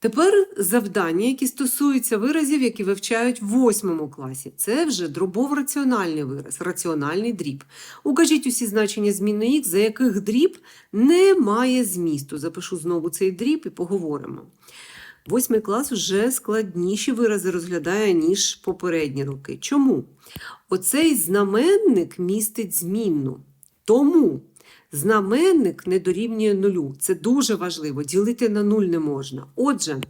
Тепер завдання, які стосуються виразів, які вивчають в восьмому класі. Це вже дробово-раціональний вираз, раціональний дріб. Укажіть усі значення змінної х, за яких дріб не має змісту. Запишу знову цей дріб і поговоримо. Восьмий клас вже складніші вирази розглядає, ніж попередні роки. Чому? Оцей знаменник містить змінну. Тому знаменник не дорівнює нулю. Це дуже важливо. Ділити на нуль не можна. Отже,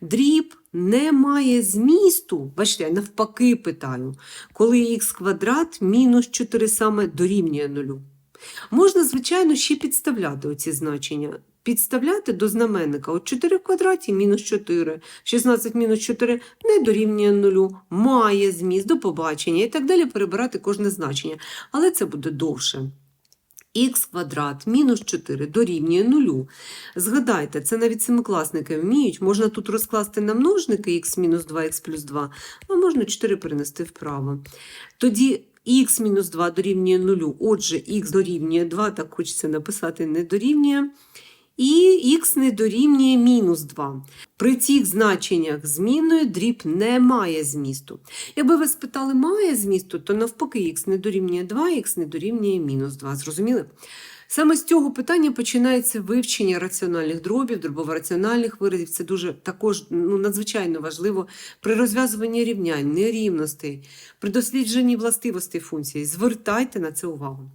дріб не має змісту. Бачите, я навпаки питаю, коли х квадрат мінус 4 саме дорівнює нулю. Можна, звичайно, ще підставляти оці значення. Підставляти до знаменника от 4 в квадраті мінус 4, 16 мінус 4 не дорівнює нулю, має зміст, до побачення і так далі перебирати кожне значення. Але це буде довше. Х квадрат мінус 4 дорівнює нулю. Згадайте, це навіть семикласники вміють. Можна тут розкласти на множники х мінус 2, х плюс 2, а можна 4 перенести вправо. Тоді х мінус 2 дорівнює нулю, отже, х дорівнює 2, так хочеться написати, не дорівнює. І х не дорівнює мінус 2. При цих значеннях змінної дріб не має змісту. Якби ви спитали, має змісту, то навпаки х не дорівнює 2, х не дорівнює мінус 2. Зрозуміли? Саме з цього питання починається вивчення раціональних дробів, дробово-раціональних виразів. Це дуже також ну, надзвичайно важливо при розв'язуванні рівнянь, нерівностей, при дослідженні властивостей функцій. Звертайте на це увагу.